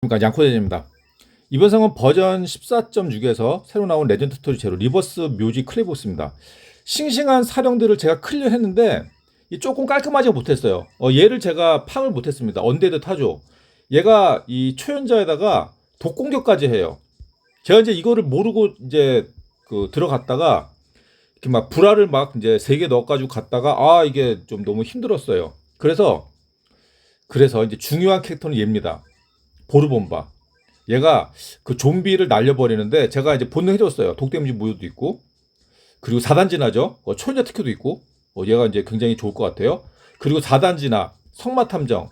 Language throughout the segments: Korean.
그러니까 양코대입니다. 이번 성은 버전 14.6에서 새로 나온 레전드 스토리 제로 리버스 묘지 클리보스입니다. 싱싱한 사령들을 제가 클리어 했는데 이 조금 깔끔하지 못했어요. 어, 얘를 제가 팡을 못했습니다. 언데드 타죠. 얘가 이 초연자에다가 독공격까지 해요. 제가 이제 이거를 모르고 이제 그 들어갔다가 이렇게 막 불화를 막 이제 세 개 넣어가지고 갔다가 아 이게 좀 너무 힘들었어요. 그래서 그래서 이제 중요한 캐릭터는 얘입니다. 보르본바. 얘가 그 좀비를 날려버리는데 제가 이제 본능 해줬어요. 독데미지 무효도 있고 그리고 4단지나죠. 어, 초연자 특효도 있고 어, 얘가 이제 굉장히 좋을 것 같아요. 그리고 4단지나 성마 탐정.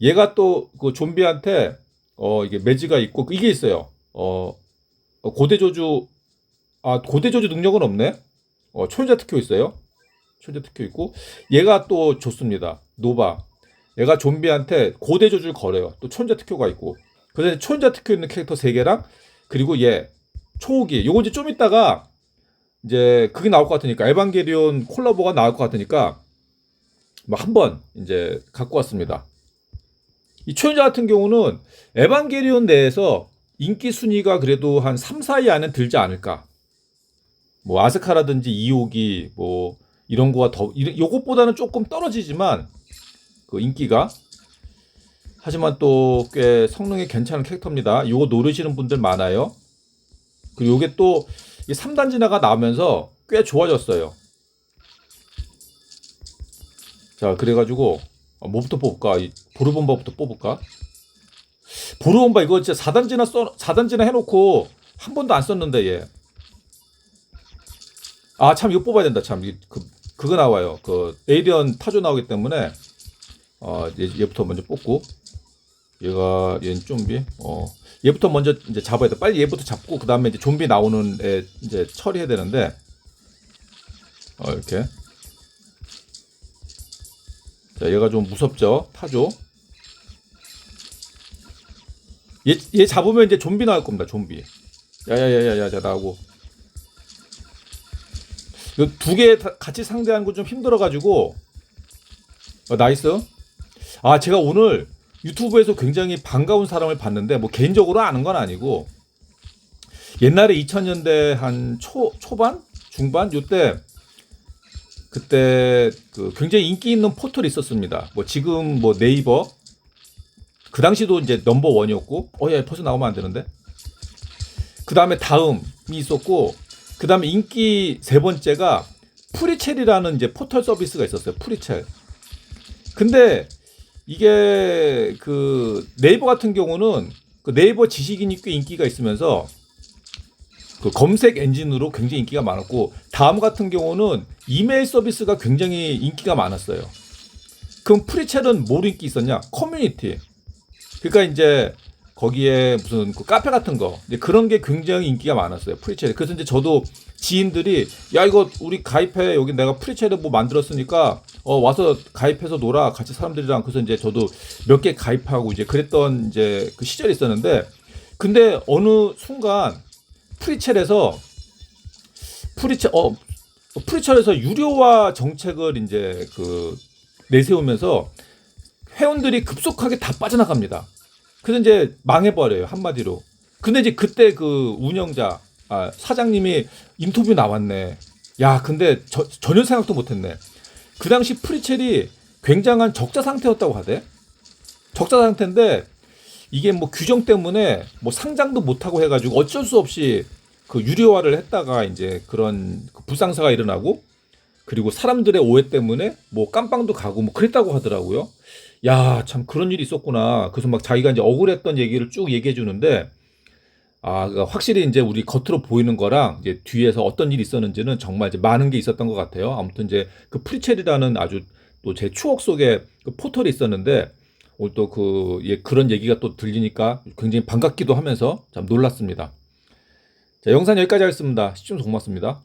얘가 또 그 좀비한테 어 이게 매지가 있고 이게 있어요. 어, 어, 고대 저주 아 고대 저주 능력은 없네. 어 초연자 특효 있어요. 초연자 특효 있고 얘가 또 좋습니다. 노바. 얘가 좀비한테 고대 저주를 걸어요. 또 초연자 특효가 있고. 그래서 초연자 특효 있는 캐릭터 3개랑 그리고 얘 초호기. 요거 이제 좀 있다가 이제 그게 나올 것 같으니까 에반게리온 콜라보가 나올 것 같으니까 뭐 한번 이제 갖고 왔습니다. 이 초연자 같은 경우는 에반게리온 내에서 인기 순위가 그래도 한 3, 4위 안에 들지 않을까. 뭐 아스카라든지 이호기 뭐 이런 거가 더 요것보다는 조금 떨어지지만 그 인기가 하지만 또 꽤 성능이 괜찮은 캐릭터입니다. 요거 노리시는 분들 많아요. 그리고 요게 또 3단 진화가 나오면서 꽤 좋아졌어요. 자, 그래가지고 어, 뭐부터 뽑을까? 이 보르본바부터 뽑을까? 보르본바 이거 진짜 4단 진화 써 4단 진화 해놓고 한 번도 안 썼는데 얘. 아 참 이거 뽑아야 된다 참. 이- 그 그거 나와요. 그 에이리언 타조 나오기 때문에 어 얘, 얘부터 먼저 뽑고 얘가 얘는 좀비. 어 얘부터 먼저 이제 잡아야 돼. 빨리 얘부터 잡고 그 다음에 이제 좀비 나오는 애 이제 처리해야 되는데 어 이렇게. 자 얘가 좀 무섭죠. 타조. 얘, 얘 잡으면 이제 좀비 나올 겁니다. 좀비. 야야야야야 자 나오고. 두개 같이 상대하는 거 좀 힘들어가지고 어, 나이스. 아 제가 오늘 유튜브에서 굉장히 반가운 사람을 봤는데 뭐 개인적으로 아는 건 아니고 옛날에 2000년대 한 초 초반 중반 요때 그때 그 굉장히 인기 있는 포털이 있었습니다. 뭐 지금 뭐 네이버 그 당시도 이제 넘버 원이었고 어야 벌써 나오면 안 되는데 그 다음에 다음이 있었고 그 다음에 인기 세 번째가 프리첼이라는 이제 포털 서비스가 있었어요. 프리첼. 근데 이게 그 네이버 같은 경우는 그 네이버 지식인이 꽤 인기가 있으면서 그 검색 엔진으로 굉장히 인기가 많았고 다음 같은 경우는 이메일 서비스가 굉장히 인기가 많았어요. 그럼 프리첼은 뭘 인기 있었냐? 커뮤니티. 그러니까 이제 거기에 무슨 그 카페 같은 거. 이제 그런 게 굉장히 인기가 많았어요 프리첼. 그래서 이제 저도 지인들이 야 이거 우리 가입해. 여기 내가 프리첼을 뭐 만들었으니까 어 와서 가입해서 놀아. 같이 사람들이랑. 그래서 이제 저도 몇 개 가입하고 이제 그랬던 이제 그 시절이 있었는데 근데 어느 순간 프리첼에서 프리첼 어 프리첼에서 유료화 정책을 이제 그 내세우면서 회원들이 급속하게 다 빠져나갑니다. 그래서 이제 망해버려요 한마디로. 근데 이제 그때 그 운영자 아, 사장님이 인터뷰 나왔네. 야 근데 저- 전혀 생각도 못했네. 그 당시 프리첼이 굉장한 적자 상태였다고 하대. 적자 상태인데 이게 뭐 규정 때문에 뭐 상장도 못하고 해가지고 어쩔 수 없이 그 유료화를 했다가 이제 그런 그 불상사가 일어나고 그리고 사람들의 오해 때문에 뭐 깜빵도 가고 뭐 그랬다고 하더라고요. 야, 참 그런 일이 있었구나. 그래서 막 자기가 이제 억울했던 얘기를 쭉 얘기해 주는데 아, 그러니까 확실히 이제 우리 겉으로 보이는 거랑 이제 뒤에서 어떤 일이 있었는지는 정말 이제 많은 게 있었던 것 같아요. 아무튼 이제 그 프리첼이라는 아주 또 제 추억 속에 그 포털이 있었는데 오늘 또그 예, 그런 얘기가 또 들리니까 굉장히 반갑기도 하면서 참 놀랐습니다. 자, 영상 여기까지 하겠습니다. 시청 고맙습니다.